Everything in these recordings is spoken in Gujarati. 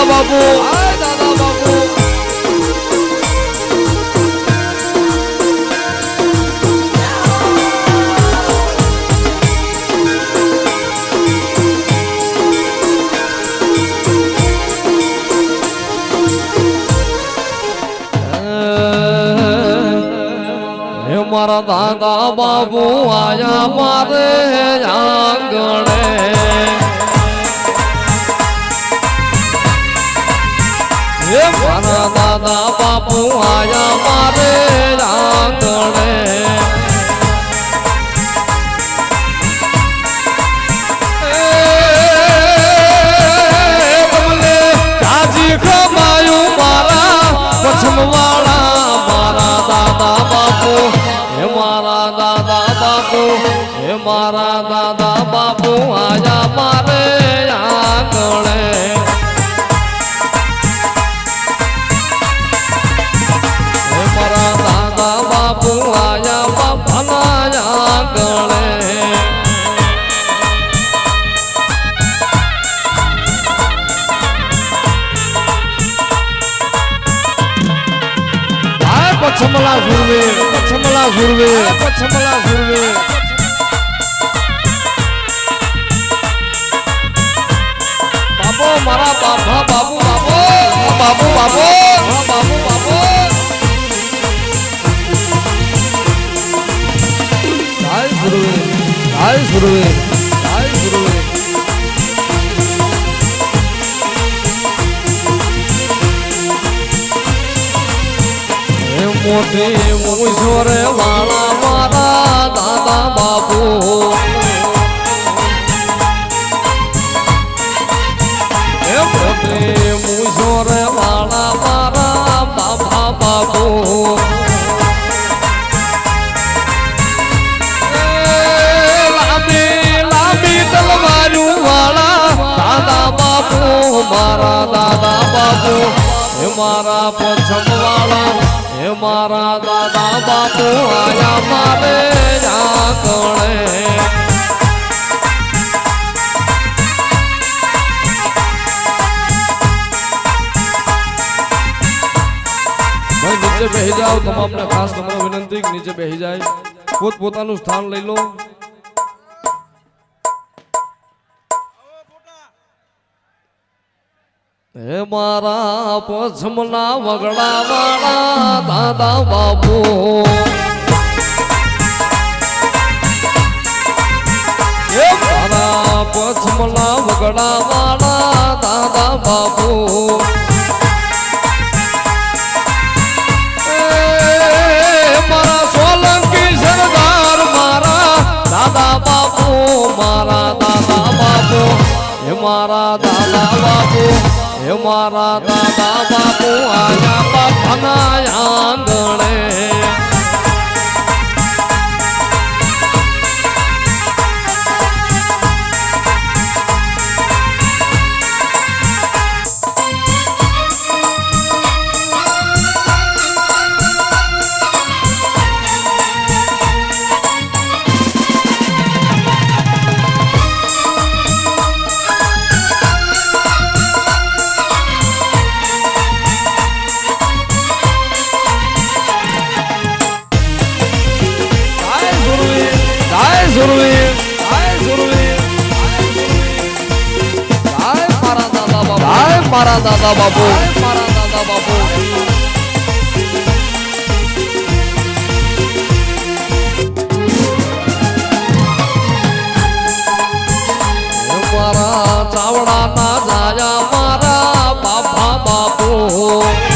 દાદા બાપુ હાય દાદા બાબુ આયા મારે આંગણે. હે મારા દાદા બાપુ આયા મારે આંગણે બબલે કાજી ખમાયું મારા પછમવાળા મારા દાદા બાપુ. હે મારા દાદા બાપુ હે મારા દાદા આયા મારે સુરવીર પછમલા સુરવે પછમલા સુરવે બાબો મારા બાપા બાબુ બાબો બાબુ બાબો બાબુ બાબો હાય સુરવે હાય સુરવીર temos orelhas હે મારા પછમ વાળા, હે મારા દાદા બાપુ, આયા મારે ભાઈ, નીચે બેહી જાઓ તમામને ખાસ તમને વિનંતી નીચે બેહી જાય. પોત પોતાનું સ્થાન લઈ લો. હે મારા પછમલા વગડા વાળા દાદા બાપુ. હે મારા પછમલા વગડા વાળા દાદા બાપુ. મારા દાદા બાપુ હે મારા દાદા બાપુ આયા બાપાના આંગણે જય સુરવીર જય સુરવીર જય મારા દાદા બાપુ જય મારા દાદા બાપુ મારા દાદા બાપુ હે મારા ચાવડા ના જાયા મારા બાપા બાપુ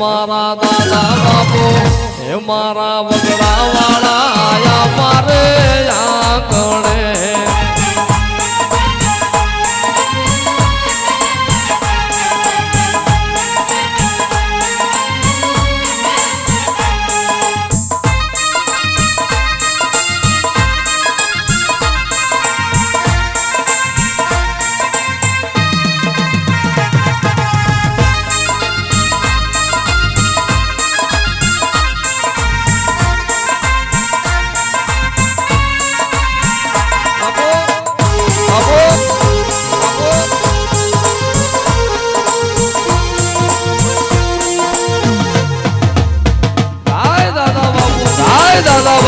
મારા દાદા બાપુ હે મારા વગડા વાળા આયા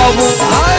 દાદા બાબુ હાય દાદા